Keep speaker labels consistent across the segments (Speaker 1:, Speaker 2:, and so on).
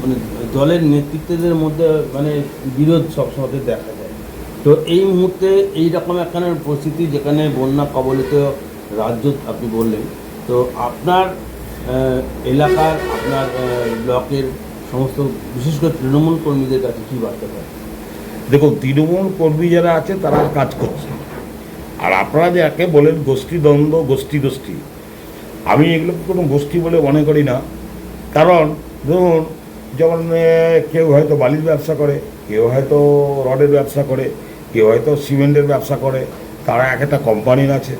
Speaker 1: মানে দলের নেতৃত্বদের মধ্যে মানে বিরোধ সবসময় দেখা যায়। তো এই মুহূর্তে এই রকম একখানে পরিস্থিতি যেখানে বন্যা কবলিত রাজ্য আপনি বললেন, তো আপনার এলাকার, আপনার ব্লকের সমস্ত, বিশেষ করে তৃণমূল কর্মীদের কাছে কী বার্তা পায়
Speaker 2: দেখুন, তৃণমূল কর্মী যারা আছে, তারা কাজ করছে। আর আপনারা যে একে বলেন গোষ্ঠী দ্বন্দ্ব গোষ্ঠী গোষ্ঠী আমি এগুলোকে কোনো গোষ্ঠী বলে মনে করি না। কারণ, ধরুন, যেমন কেউ হয়তো বালির ব্যবসা করে, কেউ হয়তো রডের ব্যবসা করে, কেউ হয়তো সিমেন্টের ব্যবসা করে, তারা এক একটা কোম্পানির আছে।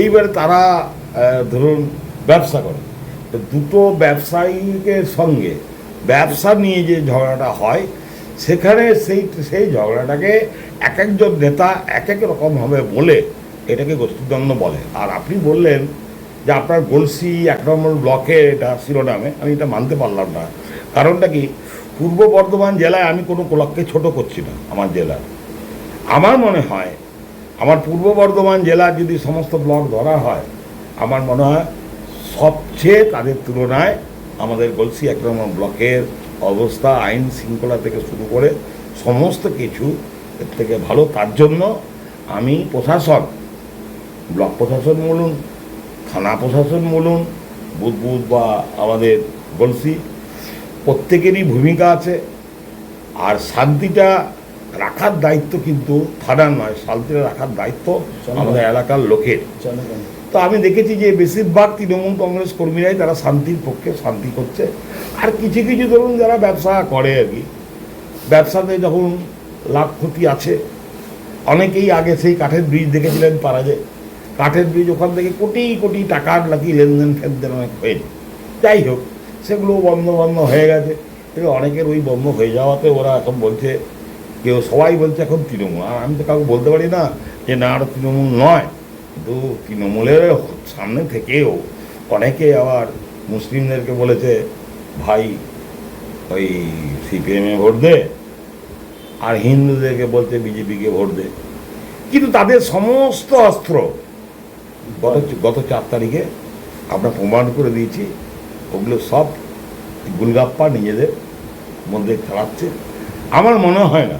Speaker 2: এইবারে তারা ধরুন, ব্যবসা করে। তো দুটো ব্যবসায়ীকের সঙ্গে, ব্যবসা নিয়ে যে ঝগড়াটা হয়, সেখানে সেই সেই ঝগড়াটাকে এক একজন নেতা এক এক রকমভাবে বলে, এটাকে গোষ্ঠীদ্বন্দ্ব বলে। আর আপনি বললেন যে আপনার গলসি এক নম্বর ব্লকে এটা শিরোনামে আমি এটা মানতে পারলাম না। কারণটা কি? পূর্ব বর্ধমান জেলায় আমি কোনো ব্লককে ছোট করছি না, আমার জেলার আমার মনে হয়, আমার পূর্ব বর্ধমান জেলার যদি সমস্ত ব্লক ধরা হয়, আমার মনে হয় সবচেয়ে তাদের তুলনায় আমাদের গলসি এক নম্বর ব্লকের অবস্থা, আইন শৃঙ্খলা থেকে শুরু করে সমস্ত কিছু এর থেকে ভালো। তার জন্য আমি প্রশাসন, ব্লক প্রশাসন বলুন থানা প্রশাসন বলুন বুধবুধ বা আমাদের গলসি প্রত্যেকেরই ভূমিকা আছে। আর শান্তিটা রাখার দায়িত্ব কিন্তু থানার নয় শান্তিটা রাখার দায়িত্ব আমাদের এলাকার লোকের। তো আমি দেখেছি যে বেশিরভাগ তৃণমূল কংগ্রেস কর্মীরাই তারা শান্তির পক্ষে শান্তি করছে। আর কিছু কিছু ধরুন যারা ব্যবসা করে আর কি ব্যবসাতে যখন লাভ ক্ষতি আছে অনেকেই আগে সেই কাঠের ব্রিজ দেখেছিলেন পারা যায় কাঠের ব্রিজ ওখান থেকে কোটি কোটি টাকার নাকি লেনদেন ফেনদেন অনেক হয়েছে যাই হোক, সেগুলো বন্ধ বন্ধ হয়ে গেছে। কিন্তু অনেকের ওই বন্ধ হয়ে যাওয়াতে ওরা এখন বলছে, কেউ সবাই বলছে এখন তৃণমূল। আর আমি তো কাউকে বলতে পারি না যে, না, আর তৃণমূল নয়। কিন্তু তৃণমূলের সামনে থেকেও অনেকে আবার মুসলিমদেরকে বলেছে, ভাই, ওই সিপিএমে ভোট দে, আর হিন্দুদেরকে বলছে বিজেপিকে ভোট দে। কিন্তু তাদের সমস্ত অস্ত্র গত গত চার তারিখে আমরা প্রমাণ করে দিয়েছি, ওগুলো সব গুলগাপ্পা নিজেদের মধ্যে চালাচ্ছে আমার মনে হয় না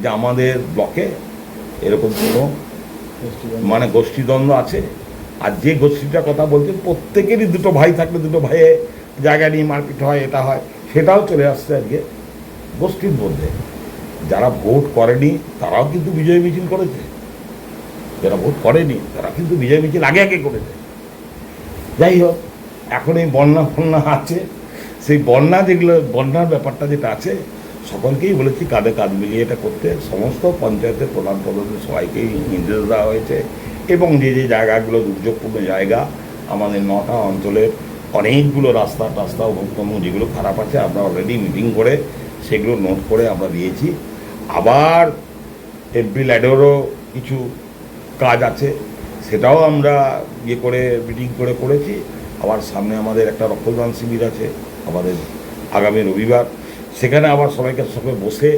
Speaker 2: যে আমাদের ব্লকে এরকম কোনো মানে গোষ্ঠীদ্বন্দ্ব আছে। আর যে গোষ্ঠীটার কথা বলছেন প্রত্যেকেরই দুটো ভাই থাকলে দুটো ভাইয়ে জায়গা নিয়ে মারপিট হয়, এটা হয়, সেটাও চলে আসছে আজকে গোষ্ঠীর মধ্যে। যারা ভোট করেনি, তারাও কিন্তু বিজয় মিছিল করেছে। যারা ভোট করেনি, তারা কিন্তু বিজয় মিছিল আগে আগে করেছে যাই হোক, এখন এই বন্যা ফন্যা আছে, সেই বন্যা যেগুলো, বন্যার ব্যাপারটা যেটা আছে, সকলকেই বলেছি কাঁধে কাঁধ মিলিয়ে এটা করতে, সমস্ত পঞ্চায়েতের প্রধান প্রধানদের সবাইকেই নির্দেশ দেওয়া হয়েছে, এবং যে যে জায়গাগুলো দুর্যোগপূর্ণ জায়গা, আমাদের নটা অঞ্চলের অনেকগুলো রাস্তা টাস্তা অবক্রম যেগুলো খারাপ আছে, আমরা অলরেডি মিটিং করে সেগুলো নোট করে আমরা দিয়েছি। আবার এমপি ল্যাডেরও কিছু কাজ আছে, সেটাও আমরা ইয়ে করে মিটিং করে করেছি। আবার সামনে আমাদের একটা রক্তদান শিবির আছে, আমাদের আগামী রবিবার। সেখানে আবার সবাইকে সঙ্গে বসে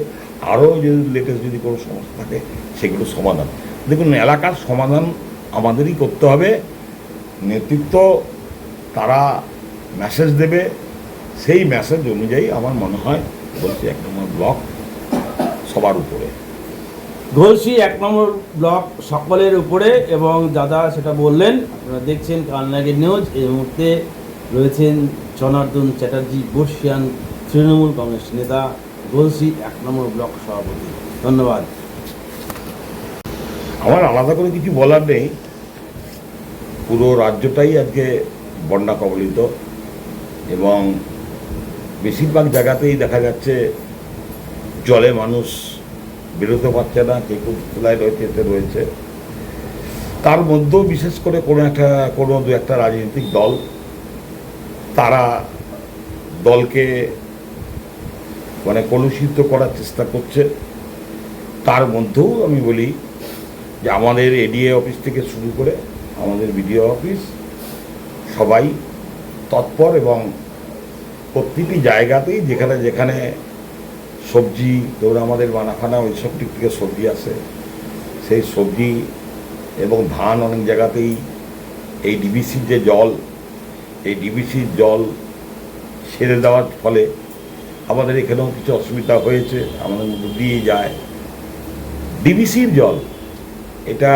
Speaker 2: আরও যদি লেটেস্ট যদি কোনো সমস্যা থাকে, সেগুলো সমাধান। দেখুন, এলাকার সমাধান আমাদেরই করতে হবে। নেতৃত্ব, তারা মেসেজ দেবে। সেই মেসেজ অনুযায়ী আমার মনে হয় বলছি এক নম্বর ব্লক সবার উপরে।
Speaker 1: ঘলসি এক নম্বর ব্লক সকলের উপরে এবং দাদা সেটা বললেন, আপনারা দেখছেন কালনাগের নিউজ এই মুহূর্তে রয়েছেন জনার্দন চ্যাটার্জি, বর্ষিয়ান তৃণমূল কংগ্রেস নেতা ঘলসি এক নম্বর ব্লক সভাপতি। ধন্যবাদ।
Speaker 2: আমার আলাদা করে কিছু বলার নেই। পুরো রাজ্যটাই আজকে বন্যা কবলিত এবং বেশিরভাগ জায়গাতেই দেখা যাচ্ছে জলে মানুষ বেরোতে পারছে না, কে খোলায় রয়েছে, এতে রয়েছে। তার মধ্যেও বিশেষ করে কোনো একটা, কোনো দু একটা রাজনৈতিক দল, তারা দলকে মানে কলুষিত করার চেষ্টা করছে। তার মধ্যেও আমি বলি যে আমাদের এডিএ অফিস থেকে শুরু করে আমাদের বিডিও অফিস, সবাই তৎপর এবং প্রতিটি জায়গাতেই যেখানে যেখানে সবজি ধরুন আমাদের বানাখানা ওই সব দিক থেকে সবজি আসে সেই সবজি এবং ধান অনেক জায়গাতেই, এই ডিবিসির যে জল, এই ডিবিসির জল ছেড়ে দেওয়ার ফলে আমাদের এখানেও কিছু অসুবিধা হয়েছে, আমাদের মধ্যে দিয়ে যায়। ডিবিসির জল, এটা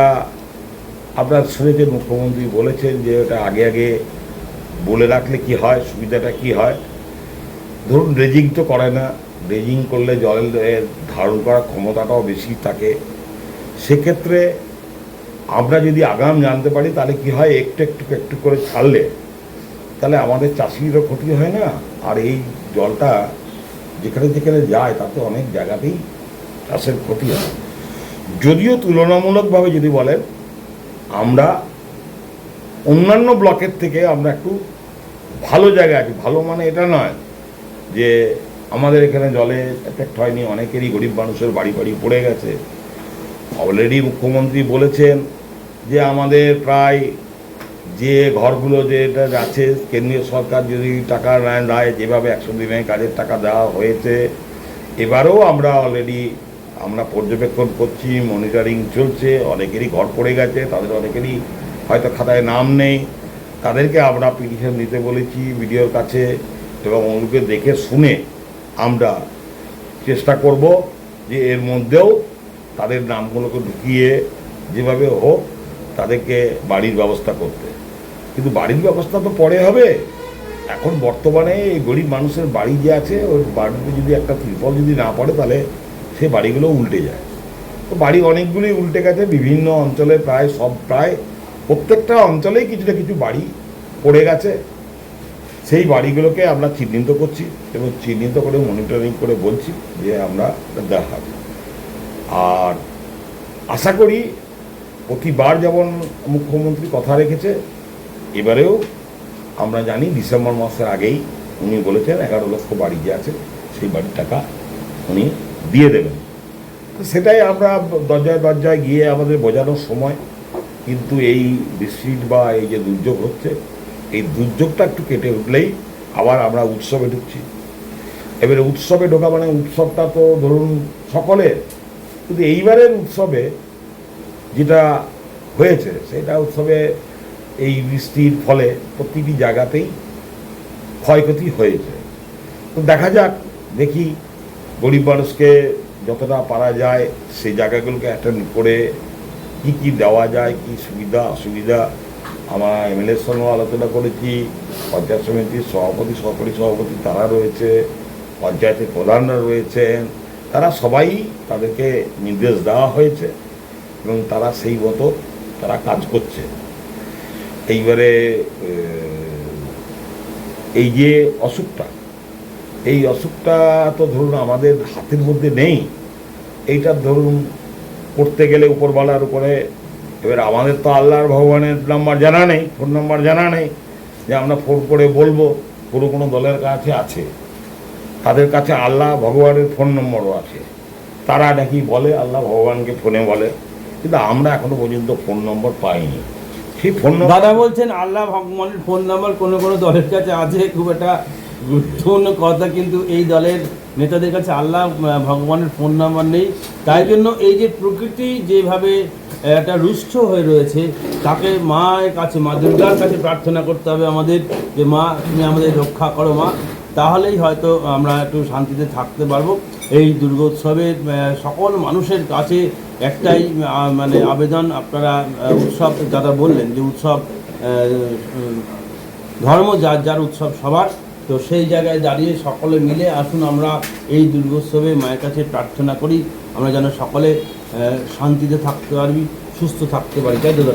Speaker 2: আপনার শুনেছেন মুখ্যমন্ত্রী বলেছেন যে ওটা আগে আগে বলে রাখলে কি হয়, সুবিধাটা কি হয়? ধরুন ড্রেজিং তো করে না ড্রেজিং করলে জলের ধারণ করার ক্ষমতাটাও বেশি থাকে। সেক্ষেত্রে আমরা যদি আগাম জানতে পারি, তাহলে কি হয়, একটু একটু একটু করে ছাড়লে তাহলে আমাদের চাষিরও ক্ষতি হয় না? আর এই জলটা যেখানে যেখানে যায়, তাতে অনেক জায়গাতেই চাষের ক্ষতি হয়। যদিও তুলনামূলকভাবে যদি বলেন, আমরা অন্যান্য ব্লকের থেকে আমরা একটু ভালো জায়গায় আছি। ভালো মানে এটা নয় যে আমাদের এখানে জলে এফেক্ট হয়নি, অনেকেরই গরিব মানুষের বাড়ি বাড়ি পড়ে গেছে। অলরেডি মুখ্যমন্ত্রী বলেছেন যে আমাদের প্রায় যে ঘরগুলো যেটা আছে কেন্দ্রীয় সরকার যদি টাকা দেয় যেভাবে একশো দিনের কাজের টাকা দেওয়া হয়েছে, এবারেও আমরা অলরেডি আমরা পর্যবেক্ষণ করছি মনিটরিং চলছে, অনেকেরই ঘর পড়ে গেছে, তাদের অনেকেরই হয়তো খাতায় নাম নেই। তাদেরকে আমরা পিটিশন দিতে বলেছি, বিডিওর কাছে এবং ওগুলোকে দেখে শুনে আমরা চেষ্টা করব যে এর মধ্যেও তাদের নামগুলোকে ঢুকিয়ে যেভাবে হোক তাদেরকে বাড়ির ব্যবস্থা করতে। কিন্তু বাড়ির ব্যবস্থা তো পরে হবে। এখন বর্তমানে এই গরিব মানুষের বাড়ি যে আছে, ওই বাড়িতে যদি একটা ত্রিপল যদি না পড়ে তাহলে সে বাড়িগুলো উল্টে যায়। তো বাড়ি অনেকগুলি উল্টে গেছে, বিভিন্ন অঞ্চলে প্রায় সব, প্রায় প্রত্যেকটা অঞ্চলেই কিছু না কিছু বাড়ি পড়ে গেছে। সেই বাড়িগুলোকে আমরা চিহ্নিত করছি এবং চিহ্নিত করে মনিটরিং করে বলছি যে আমরা হবে আর আশা করি প্রতিবার যেমন মুখ্যমন্ত্রী কথা রেখেছে, এবারেও আমরা জানি ডিসেম্বর মাসের আগেই উনি বলেছেন এগারো লক্ষ বাড়ি যে আছে, সেই বাড়ির টাকা উনি দিয়ে দেবেন। তো সেটাই আমরা দরজায় দরজায় গিয়ে আমাদের বোঝানোর সময়, কিন্তু এই বৃষ্টির বা এই যে দুর্যোগ হচ্ছে এই দুর্যোগটা একটু কেটে উঠলেই আবার আমরা উৎসবে ঢুকছি। এবারে উৎসবে ঢোকা মানে উৎসবটা তো ধরুন সকলের, কিন্তু এইবারের উৎসবে যেটা হয়েছে, সেটা উৎসবে এই বৃষ্টির ফলে প্রতিটি জায়গাতেই ক্ষয়ক্ষতি হয়েছে। তো দেখা যাক, দেখি গরিব মানুষকে যতটা পারা যায় সেই জায়গাগুলোকে অ্যাটেন্ড করে কি কি দেওয়া যায়, কি সুবিধা, অসুবিধা আমরা এমএলএর সঙ্গেও আলোচনা করেছি, পঞ্চায়েত সমিতির সভাপতি, সহকারী সভাপতি তারা রয়েছে, পঞ্চায়েতের প্রধানরা রয়েছেন তারা সবাই তাদেরকে নির্দেশ দেওয়া হয়েছে এবং তারা সেই মতো তারা কাজ করছে। এইবারে এই যে অসুখটা, এই অসুখটা তো ধরুন আমাদের হাতের মধ্যে নেই। এইটা ধরুন করতে গেলে উপরওয়ালার উপরে এবার আমাদের তো আল্লাহর ভগবানের নাম্বার জানা নেই ফোন নাম্বার জানা নেই যে আমরা ফোন করে বলব, কোনো কোনো দলের কাছে আছে। তাদের কাছে আল্লাহ ভগবানের ফোন নম্বরও আছে। তারা নাকি বলে, আল্লাহ ভগবানকে ফোনে বলে। কিন্তু আমরা এখনও পর্যন্ত ফোন নম্বর পাইনি। সেই ফোন
Speaker 1: দাদা বলছেন, আল্লাহ ভগবানের ফোন নাম্বার কোনো কোনো দলের কাছে আছে, খুব একটা গুরুত্বপূর্ণ কথা, কিন্তু এই দলের নেতাদের কাছে আল্লাহ ভগবানের ফোন নাম্বার নেই। তাই জন্য এই যে প্রকৃতি যেভাবে একটা রুষ্ট হয়ে রয়েছে। তাকে মায়ের কাছে, মা দুর্গার কাছে প্রার্থনা করতে হবে আমাদের যে, মা, তুমি আমাদের রক্ষা করো, মা। তাহলেই হয়তো আমরা একটু শান্তিতে থাকতে পারব। এই দুর্গোৎসবে সকল মানুষের কাছে একটাই মানে আবেদন আপনারা উৎসব, দাদা বললেন যে উৎসব ধর্ম যার যার উৎসব সবার। তো সেই জায়গায় দাঁড়িয়ে সকলে মিলে আসুন আমরা এই দুর্গোৎসবে মায়ের কাছে প্রার্থনা করি। আমরা যেন সকলে শান্তিতে থাকতে পারি সুস্থ থাকতে পারি তাই দাদা?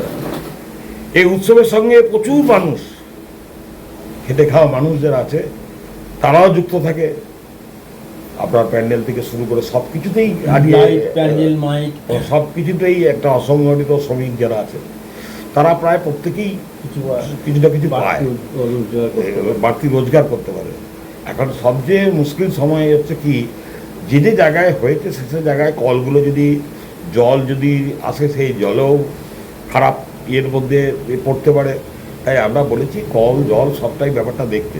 Speaker 2: এই উৎসবের সঙ্গে প্রচুর মানুষ খেটে খাওয়া মানুষ যারা আছে তারাও যুক্ত থাকে। আপনার প্যান্ডেল থেকে শুরু করে সব কিছুতেই
Speaker 1: প্যান্ডেল মাইক
Speaker 2: সব কিছুতেই একটা অসংগঠিত শ্রমিক যারা আছে তারা প্রায় প্রত্যেকেই
Speaker 1: কিছু
Speaker 2: কিছু না কিছু পায়।
Speaker 1: বাড়তি রোজগার করতে পারে।
Speaker 2: বাড়তি রোজগার করতে পারে। এখন সবচেয়ে মুশকিল সময় হচ্ছে কি যে যে জায়গায় হয়েছে সে সে জায়গায় কলগুলো যদি জল যদি আসে সেই জলেও খারাপ ইয়ের মধ্যে পড়তে পারে। তাই আমরা বলেছি কল জল সবটাই ব্যাপারটা দেখতে।